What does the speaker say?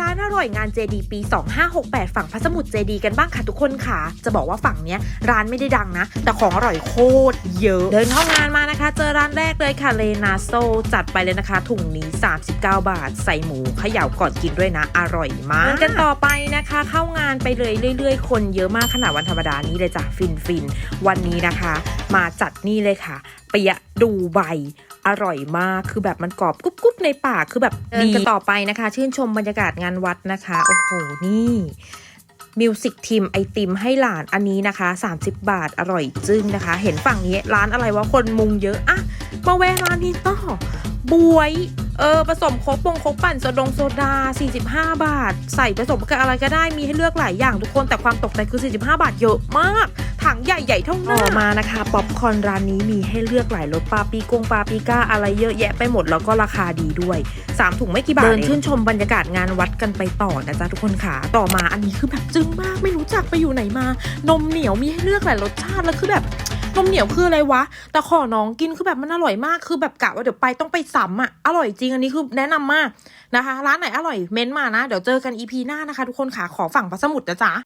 ร้านอร่อยงานเจดีปี 2568 ฝั่งพระสมุทรเจดีกันบ้างค่ะทุกคนค่ะ จะบอกว่าฝั่งเนี้ยร้านไม่ได้ดังนะ แต่ของอร่อยโคตรเยอะ เดินเข้างานมานะคะ เจอร้านแรกเลยค่ะเลนาโซจัดไปเลยนะคะ ถุงนี้ 39 บาท ใส่หมูเขย่าก่อนกินด้วยนะ อร่อยมากกันต่อไปนะคะ เข้างานไปเลยเรื่อย ๆ คนเยอะมากขนาดวันธรรมดานี้เลยจ้ะฟินฟินวันนี้นะคะ มาจัดนี่เลยค่ะ ปียะดูใบอร่อยมากคือแบบมันกรอบกรุบกรุบในปากคือแบบดีกันต่อไปนะคะ ชื่นชมบรรยากาศงานวัดนะคะโอ้โหนี่มิวสิกทีมไอติมให้หลานอันนี้นะคะ 30 บาทอร่อยจึ้งนะคะ เห็นฝั่งนี้ร้านอะไรวะคนมุงเยอะอะมาแวะร้านนี้ต่อบวยเออผสมโคกปงโคกปั่นโซดงโซดา 45 บาท ใส่ผสมกับอะไรก็ได้มีให้เลือกหลายอย่างทุกคนแต่ความตกใจคือ 45 บาทเยอะมากถังใหญ่ๆเท่าหน้าต่อมานะคะป๊อปคอร์นร้านนี้มีให้เลือกหลายรสปาปีกงปาปีก้าอะไรเยอะแยะไปหมดแล้วก็ราคาดีด้วย 3 ถุงไม่กี่บาทเดินชื่นชมบรรยากาศงานวัดกันไปต่อนะจ๊ะทุกคนค่ะต่อมาอันนี้คือแบบจึ้งมากไม่รู้จักไปอยู่ไหนมา นมเหนียวมีให้เลือกหลายรสชาติแล้วคือแบบนมเหนียวคืออะไรวะ แต่ขอน้องกินคือแบบมันอร่อยมาก คือแบบกะว่าเดี๋ยวไปต้องไปซ้ำอะ อร่อยจริงอันนี้คือแนะนำมากนะคะ ร้านไหนอร่อยเม้นต์มานะ เดี๋ยวเจอกันอีพีหน้านะคะ ทุกคนค่ะ ขอฝั่งพระสมุทรนะจ๊ะ